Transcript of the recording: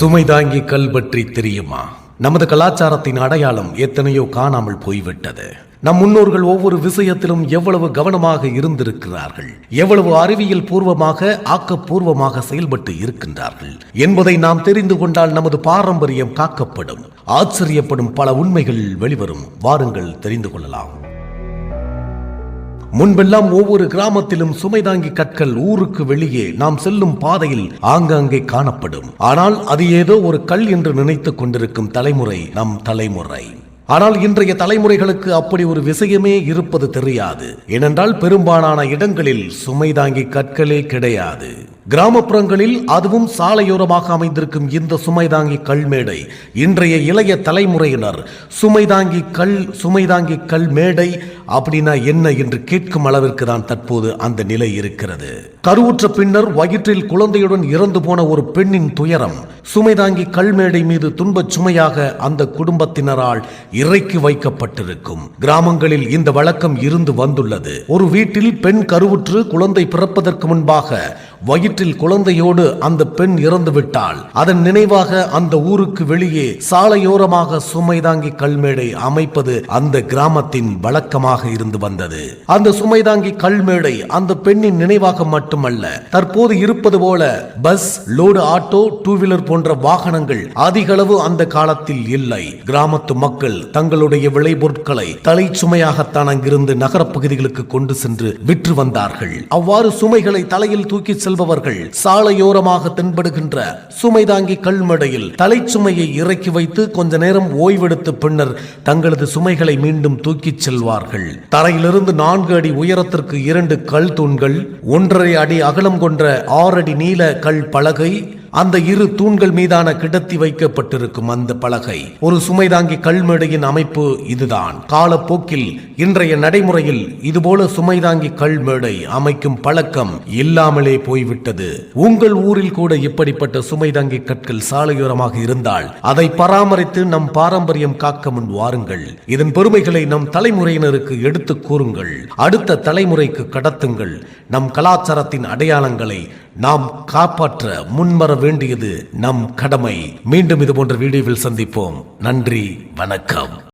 சுமைதாங்கி கல் பற்றி தெரியுமா? நமது கலாச்சாரத்தின் அடையாளம் எத்தனையோ காணாமல் போய்விட்டது. நம் முன்னோர்கள் ஒவ்வொரு விஷயத்திலும் எவ்வளவு கவனமாக இருந்திருக்கிறார்கள் எவ்வளவு அறிவியல் பூர்வமாக ஆக்கப்பூர்வமாக செயல்பட்டு இருக்கின்றார்கள் என்பதை நாம் தெரிந்து கொண்டால் நமது பாரம்பரியம் காக்கப்படும். ஆச்சரியப்படும் பல உண்மைகள் வெளிவரும். வாருங்கள் தெரிந்து கொள்ளலாம். முன்பெல்லாம் ஒவ்வொரு கிராமத்திலும் சுமைதாங்கி கற்கள் ஊருக்கு வெளியே நாம் செல்லும் பாதையில் ஆங்காங்கே காணப்படும். ஆனால் அது ஏதோ ஒரு கல் என்று நினைத்துக் கொண்டிருக்கும் தலைமுறை நம் தலைமுறை. ஆனால் இன்றைய தலைமுறைகளுக்கு அப்படி ஒரு விஷயமே இருப்பது தெரியாது. ஏனென்றால் பெரும்பாலான இடங்களில் சுமைதாங்கி கற்களே கிடையாது. கிராமப்புறங்களில் அதுவும் சாலையோரமாக அமைந்திருக்கும் இந்த சுமைதாங்கி கல்மேடை இன்றைய இளைய தலைமுறையினர் சுமைதாங்கி கல் சுமைதாங்கி கல் மேடை அப்படின்னா என்ன என்று கேட்கும் அளவிற்கு தான் தற்போது அந்த நிலை இருக்கிறது. கருவுற்ற பின்னர் வயிற்றில் குழந்தையுடன் இறந்து போன ஒரு பெண்ணின் துயரம் சுமைதாங்கி கல்மேடை மீது துன்பச் சுமையாக அந்த குடும்பத்தினரால் இறைக்கு வைக்கப்பட்டிருக்கும். கிராமங்களில் இந்த வழக்கம் இருந்து வந்துள்ளது. ஒரு வீட்டில் பெண் கருவுற்று குழந்தை பிறப்பதற்கு முன்பாக வயிற்றில் குழந்தையோடு அந்த பெண் இறந்துவிட்டால் அதன் நினைவாக அந்த ஊருக்கு வெளியே சாலையோரமாக சுமைதாங்கி கல்மேடை அமைப்பது அந்த கிராமத்தின் வழக்கமாக இருந்து வந்தது. அந்த சுமைதாங்கி கல்மேடை அந்த பெண்ணின் நினைவாக மட்டுமல்ல தற்போது இருப்பது போல bus load auto two wheeler போன்ற வாகனங்கள் அதிகளவு அந்த காலத்தில் இல்லை. கிராமத்து மக்கள் தங்களுடைய விளைபொருட்களை தலை சுமையாகத்தான் அங்கிருந்து நகரப்பகுதிகளுக்கு கொண்டு சென்று விற்று வந்தார்கள். அவ்வாறு சுமைகளை தலையில் தூக்கி செல்பவர்கள் சாலையோரமாக தென்படுகின்ற சுமைதாங்கி கல்மடையில் தலைச்சுமையை இறக்கி வைத்து கொஞ்ச நேரம் ஓய்வெடுத்த பின்னர் தங்களது சுமைகளை மீண்டும் தூக்கிச் செல்வார்கள். தரையிலிருந்து நான்கு அடி உயரத்திற்கு இரண்டு கல் தூண்கள் ஒன்றரை அடி அகலம் கொண்ட ஆறு அடி நீள கல் பலகை அந்த இரு தூண்கள் மீதான கிடத்தி வைக்கப்பட்டிருக்கும் அந்த பலகை. ஒரு சுமைதாங்கி கல்மேடையின் அமைப்பு இதுதான். காலப்போக்கில் இன்றைய நடைமுறையில் இதுபோல சுமைதாங்கி கல்மேடை அமைக்கும் பழக்கம் இல்லாமலே போய்விட்டது. உங்கள் ஊரில் கூட இப்படிப்பட்ட சுமைதாங்கி கற்கள் சாலையோரமாக இருந்தால் அதை பராமரித்து நம் பாரம்பரியம் காக்க முன் வாருங்கள். இதன் பெருமைகளை நம் தலைமுறையினருக்கு எடுத்துக் கூறுங்கள். அடுத்த தலைமுறைக்கு கடத்துங்கள். நம் கலாச்சாரத்தின் அடையாளங்களை நாம் காப்பாற்ற முன்வர வேண்டியது நம் கடமை. மீண்டும் இது போன்ற வீடியோவில் சந்திப்போம். நன்றி வணக்கம்.